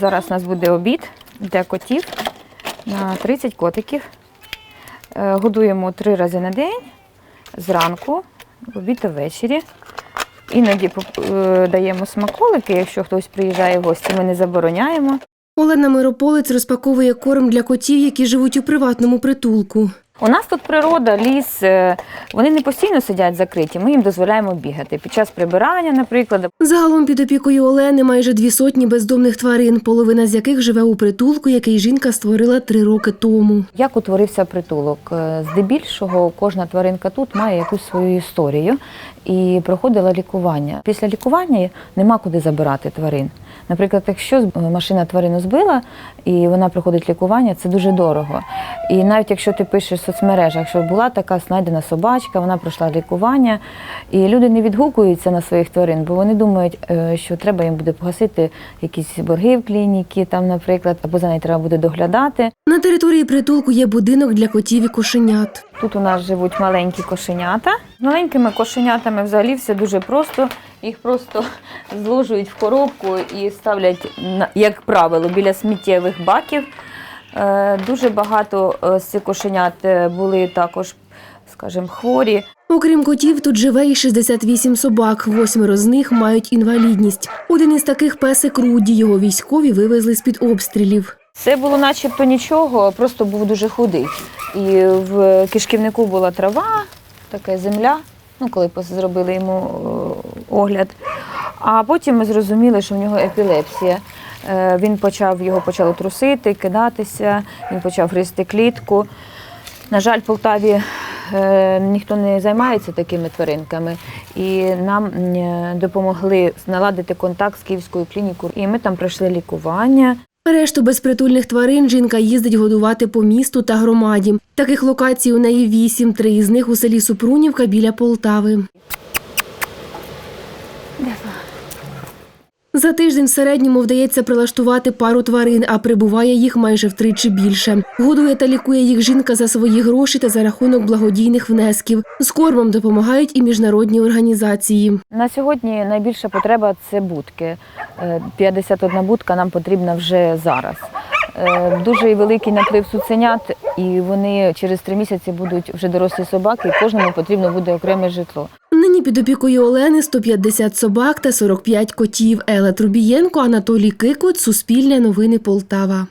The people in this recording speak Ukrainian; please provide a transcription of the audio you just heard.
Зараз у нас буде обід для котів на 30 котиків. Е, Годуємо три рази на день, зранку, в обід та ввечері. Іноді е, даємо смаколики, якщо хтось приїжджає в гості, ми не забороняємо. Олена Мирополець розпаковує корм для котів, які живуть у приватному притулку. У нас тут природа, ліс, е, вони не постійно сидять закриті, ми їм дозволяємо бігати. Під час прибирання, наприклад, Загалом під опікою Олени майже дві сотні бездомних тварин, половина з яких живе у притулку, який жінка створила три роки тому. Як утворився притулок? Е, Здебільшого кожна тваринка тут має якусь свою історію і проходила лікування. Після лікування нема куди забирати тварин. Наприклад, якщо машина тварину збила і вона проходить лікування, це дуже дорого. І навіть якщо ти пишеш в соцмережах, що була така знайдена собачка, вона пройшла лікування, і люди не відгукуються на своїх тварин, бо вони думають, е, що треба їм буде погасити якісь борги в клініці, там, наприклад, або за нею треба буде доглядати. На території притулку є будинок для котів і кошенят. Тут у нас живуть маленькі кошенята. З маленькими кошенятами взагалі все дуже просто. Їх просто зложують в коробку і ставлять, як правило, біля сміттєвих баків. Е, Дуже багато е, з цих кошенят е, були також, скажімо, хворі. Окрім котів, тут живе і 68 собак. Восьмеро з них мають інвалідність. Один із таких песик Руді. Його військові вивезли з-під обстрілів. Це було начебто нічого, просто був дуже худий. І в кишківнику була трава, така земля, ну, коли зробили йому огляд. А потім ми зрозуміли, що в нього епілепсія. Е, Він почав, його почало трусити, кидатися, він почав гризти клітку. На жаль, в Полтаві е, ніхто не займається такими тваринками, і нам допомогли наладити контакт з Київською клінікою. І ми там пройшли лікування. Решту безпритульних тварин жінка їздить годувати по місту та громаді. Таких локацій у неї вісім, три із них у селі Супрунівка біля Полтави. За тиждень в середньому вдається прилаштувати пару тварин, а прибуває їх майже втричі більше. Годує та лікує їх жінка за свої гроші та за рахунок благодійних внесків. З кормом допомагають і міжнародні організації. На сьогодні найбільша потреба це будки. Е, 51 будка нам потрібна вже зараз. Е, Дуже великий наплив цуценят, і вони через три місяці будуть вже дорослі собаки, і кожному потрібно буде окреме житло. Нині під опікою Олени 150 собак та 45 котів. Елла Трубієнко, Анатолій Кикут, Суспільне новини Полтава.